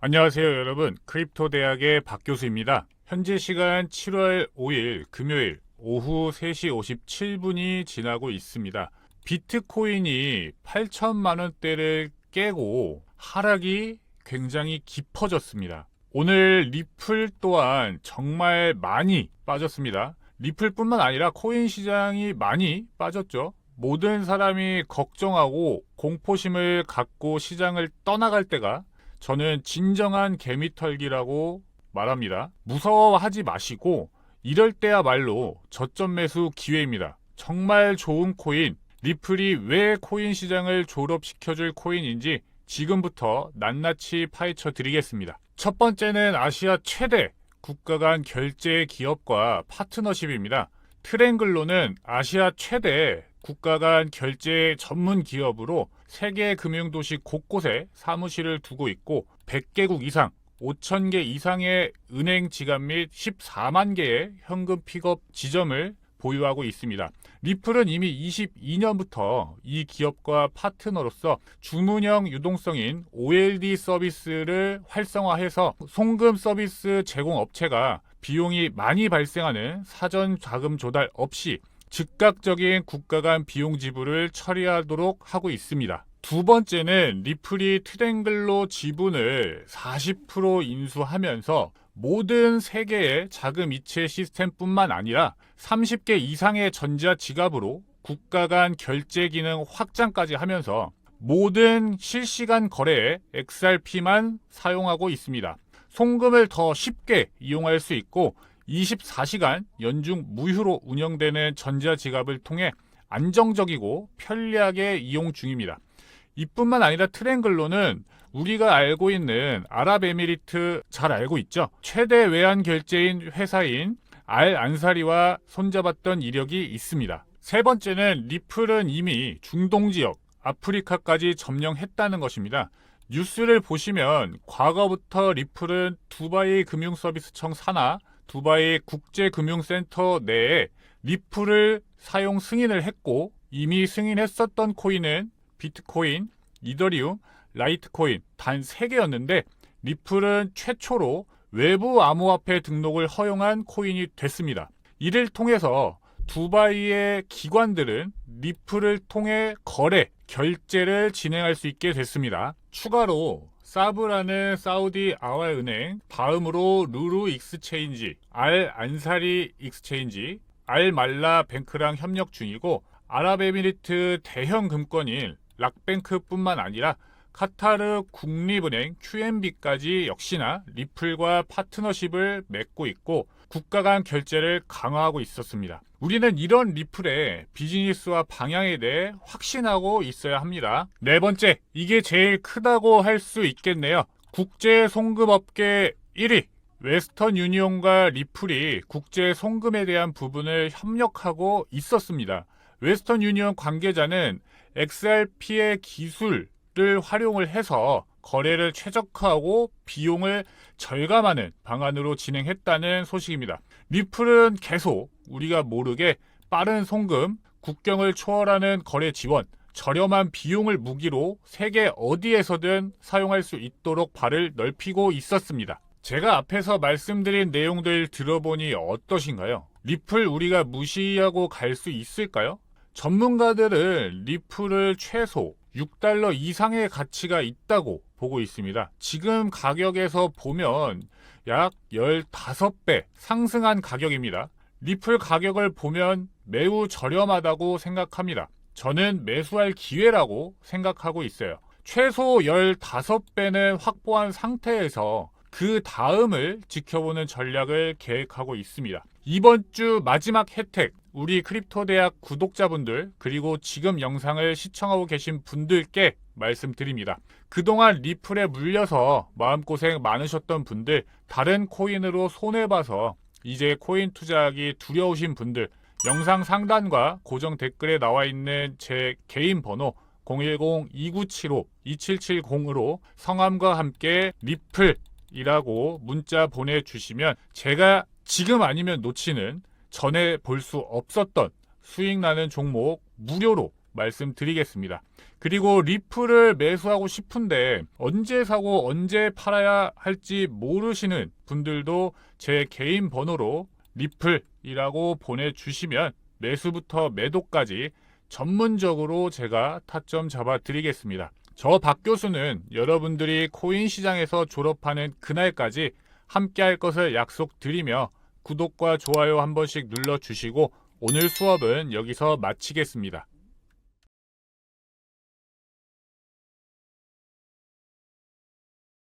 안녕하세요, 여러분. 크립토 대학의 박 교수입니다. 현재 시간 7월 5일 금요일 오후 3시 57분이 지나고 있습니다. 비트코인이 8천만 원대를 깨고 하락이 굉장히 깊어졌습니다. 오늘 리플 또한 정말 많이 빠졌습니다. 리플뿐만 아니라 코인 시장이 많이 빠졌죠. 모든 사람이 걱정하고 공포심을 갖고 시장을 떠나갈 때가 저는 진정한 개미털기라고 말합니다. 무서워하지 마시고 이럴 때야말로 저점 매수 기회입니다. 정말 좋은 코인, 리플이 왜 코인 시장을 졸업시켜줄 코인인지 지금부터 낱낱이 파헤쳐 드리겠습니다. 첫 번째는 아시아 최대 국가 간 결제 기업과 파트너십입니다. 트랭글로는 아시아 최대 국가 간 결제 전문 기업으로 세계 금융도시 곳곳에 사무실을 두고 있고 100개국 이상 5,000개 이상의 은행 지갑 및 14만 개의 현금 픽업 지점을 보유하고 있습니다. 리플은 이미 22년부터 이 기업과 파트너로서 주문형 유동성인 OLD 서비스를 활성화해서 송금 서비스 제공 업체가 비용이 많이 발생하는 사전 자금 조달 없이 즉각적인 국가 간 비용 지불을 처리하도록 하고 있습니다. 두 번째는 리플이 트랭글로 지분을 40% 인수하면서 모든 세계의 자금 이체 시스템뿐만 아니라 30개 이상의 전자 지갑으로 국가 간 결제 기능 확장까지 하면서 모든 실시간 거래에 XRP만 사용하고 있습니다. 송금을 더 쉽게 이용할 수 있고 24시간 연중 무휴로 운영되는 전자지갑을 통해 안정적이고 편리하게 이용 중입니다. 이뿐만 아니라 트랭글로는 우리가 알고 있는 아랍에미리트 잘 알고 있죠. 최대 외환 결제인 회사인 알 안사리와 손잡았던 이력이 있습니다. 세 번째는 리플은 이미 중동 지역, 아프리카까지 점령했다는 것입니다. 뉴스를 보시면 과거부터 리플은 두바이 금융서비스청 산하 두바이 국제금융센터 내에 리플을 사용 승인을 했고 이미 승인했었던 코인은 비트코인, 이더리움, 라이트코인 단 3개였는데 리플은 최초로 외부 암호화폐 등록을 허용한 코인이 됐습니다. 이를 통해서 두바이의 기관들은 리플을 통해 거래, 결제를 진행할 수 있게 됐습니다. 추가로 사브라는 사우디 아왈 은행, 다음으로 루루 익스체인지, 알 안사리 익스체인지, 알 말라 뱅크랑 협력 중이고 아랍에미리트 대형 금권인 락뱅크뿐만 아니라 카타르 국립은행 QNB까지 역시나 리플과 파트너십을 맺고 있고 국가 간 결제를 강화하고 있었습니다. 우리는 이런 리플의 비즈니스와 방향에 대해 확신하고 있어야 합니다. 네 번째, 이게 제일 크다고 할 수 있겠네요. 국제 송금업계 1위. 웨스턴 유니온과 리플이 국제 송금에 대한 부분을 협력하고 있었습니다. 웨스턴 유니온 관계자는 XRP의 기술을 활용을 해서 거래를 최적화하고 비용을 절감하는 방안으로 진행했다는 소식입니다. 리플은 계속 우리가 모르게 빠른 송금, 국경을 초월하는 거래 지원, 저렴한 비용을 무기로 세계 어디에서든 사용할 수 있도록 발을 넓히고 있었습니다. 제가 앞에서 말씀드린 내용들 들어보니 어떠신가요? 리플 우리가 무시하고 갈 수 있을까요? 전문가들은 리플을 최소 6달러 이상의 가치가 있다고 보고 있습니다. 지금 가격에서 보면 약 15배 상승한 가격입니다. 리플 가격을 보면 매우 저렴하다고 생각합니다. 저는 매수할 기회라고 생각하고 있어요. 최소 15배는 확보한 상태에서 그 다음을 지켜보는 전략을 계획하고 있습니다. 이번 주 마지막 혜택, 우리 크립토 대학 구독자분들, 그리고 지금 영상을 시청하고 계신 분들께 말씀드립니다. 그동안 리플에 물려서 마음고생 많으셨던 분들, 다른 코인으로 손해봐서 이제 코인 투자하기 두려우신 분들, 영상 상단과 고정 댓글에 나와 있는 제 개인 번호 010-2975-2770으로 성함과 함께 리플이라고 문자 보내주시면 제가 지금 아니면 놓치는 전에 볼 수 없었던 수익 나는 종목 무료로 말씀드리겠습니다. 그리고 리플을 매수하고 싶은데 언제 사고 언제 팔아야 할지 모르시는 분들도 제 개인 번호로 리플이라고 보내주시면 매수부터 매도까지 전문적으로 제가 타점 잡아 드리겠습니다. 저 박 교수는 여러분들이 코인 시장에서 졸업하는 그날까지 함께 할 것을 약속드리며 구독과 좋아요 한 번씩 눌러주시고 오늘 수업은 여기서 마치겠습니다.